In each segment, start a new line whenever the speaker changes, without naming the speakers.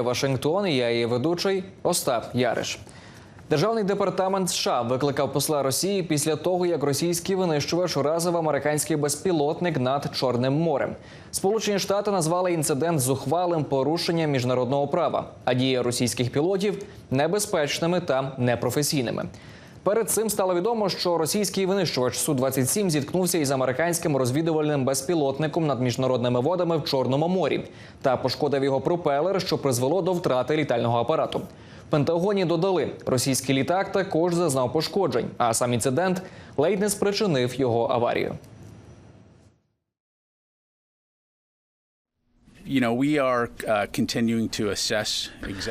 Вашингтон. і Я її ведучий Остап Яриш. Державний департамент США викликав посла Росії після того, як російський винищувач уразив американський безпілотник над Чорним морем. Сполучені Штати назвали інцидент зухвалим порушенням міжнародного права, а дії російських пілотів небезпечними та непрофесійними. Перед цим стало відомо, що російський винищувач су 27 зіткнувся із американським розвідувальним безпілотником над міжнародними водами в Чорному морі та пошкодив його пропелер, що призвело до втрати літального апарату. В Пентагоні додали, російський літак також зазнав пошкоджень, а сам інцидент ледь не спричинив його аварію.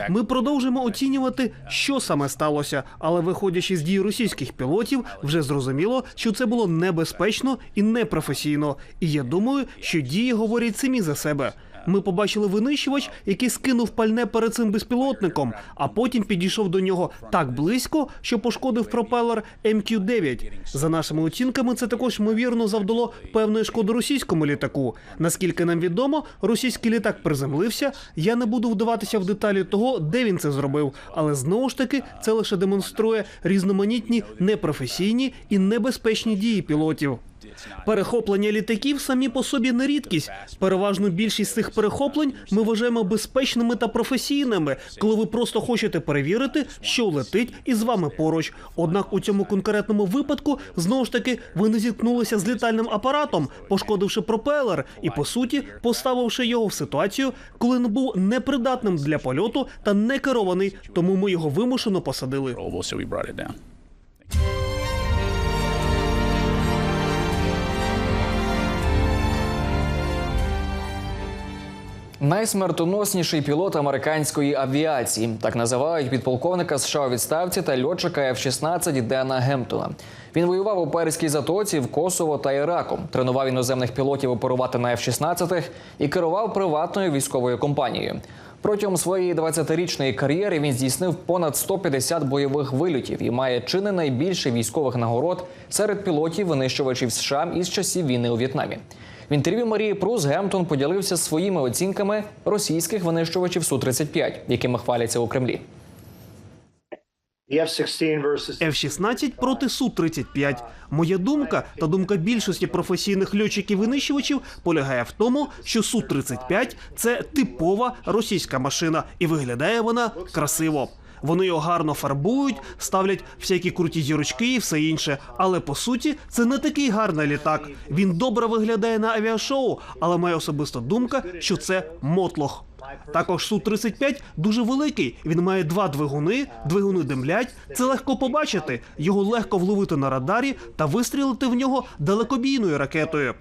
Ми продовжимо оцінювати, що саме сталося, але виходячи з дій російських пілотів, вже зрозуміло, що це було небезпечно і непрофесійно. І я думаю, що дії говорять самі за себе. Ми побачили винищувач, який скинув пальне перед цим безпілотником, а потім підійшов до нього так близько, що пошкодив пропелер МК-9. За нашими оцінками, це також ймовірно завдало певної шкоди російському літаку. Наскільки нам відомо, російський літак приземлився. Я не буду вдаватися в деталі того, де він це зробив, але знову ж таки це лише демонструє різноманітні непрофесійні і небезпечні дії пілотів. Перехоплення літаків самі по собі не рідкість. Переважну більшість цих перехоплень ми вважаємо безпечними та професійними, коли ви просто хочете перевірити, що летить із вами поруч. Однак у цьому конкретному випадку знову ж таки ви не зіткнулися з літальним апаратом, пошкодивши пропелер і по суті поставивши його в ситуацію, коли не був непридатним для польоту та не керований, тому ми його вимушено посадили.
Найсмертоносніший пілот американської авіації так називають підполковника США у відставці та льотчика F-16 Дена Гемптона. Він воював у Перській затоці в Косово та Іраку. Тренував іноземних пілотів оперувати на F-16 і керував приватною військовою компанією. Протягом своєї 20-річної кар'єри він здійснив понад 150 бойових вильотів і має чи не найбільше військових нагород серед пілотів винищувачів США із часів війни у В'єтнамі. В інтерв'ю Марії Прус Гемптон поділився своїми оцінками російських винищувачів су 35 якими хваляться у Кремлі.
The F-16 versus
F-16 проти Су-35. Моя думка та думка більшості професійних льотчиків-винищувачів полягає в тому, що Су-35 – це типова російська машина, і виглядає вона красиво. Вони його гарно фарбують, ставлять всякі круті зірочки і все інше. Але по суті, це не такий гарний літак. Він добре виглядає на авіашоу, але моя особиста думка, що це мотлох. Також Су-35 дуже великий. Він має два двигуни, двигуни димлять. Це легко побачити. Його легко вловити на радарі та вистрілити в нього далекобійною ракетою.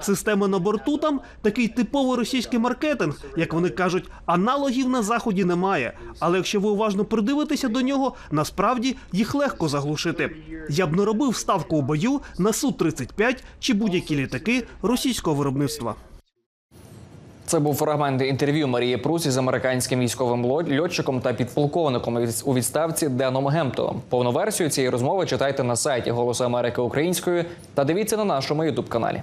Система на борту там такий типовий російський маркетинг, як вони кажуть, аналогів на заході немає. Але якщо ви уважно придивитеся до нього, насправді їх легко заглушити. Я б не робив ставку у бою на Су-35 чи будь-які літаки російського виробництва.
Це був фрагмент інтерв'ю Марії Прус із американським військовим льотчиком та підполковником у відставці Деном Гемптоном. Повну версію цієї розмови читайте на сайті Голосу Америки українською та дивіться на нашому Ютуб каналі.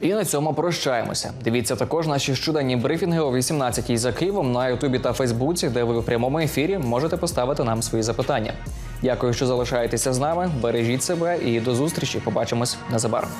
І на цьому прощаємося. Дивіться також наші щоденні брифінги о 18-й за Києвом на Ютубі та Фейсбуці, де ви в прямому ефірі можете поставити нам свої запитання. Дякую, що залишаєтеся з нами. Бережіть себе і до зустрічі. Побачимось незабаром.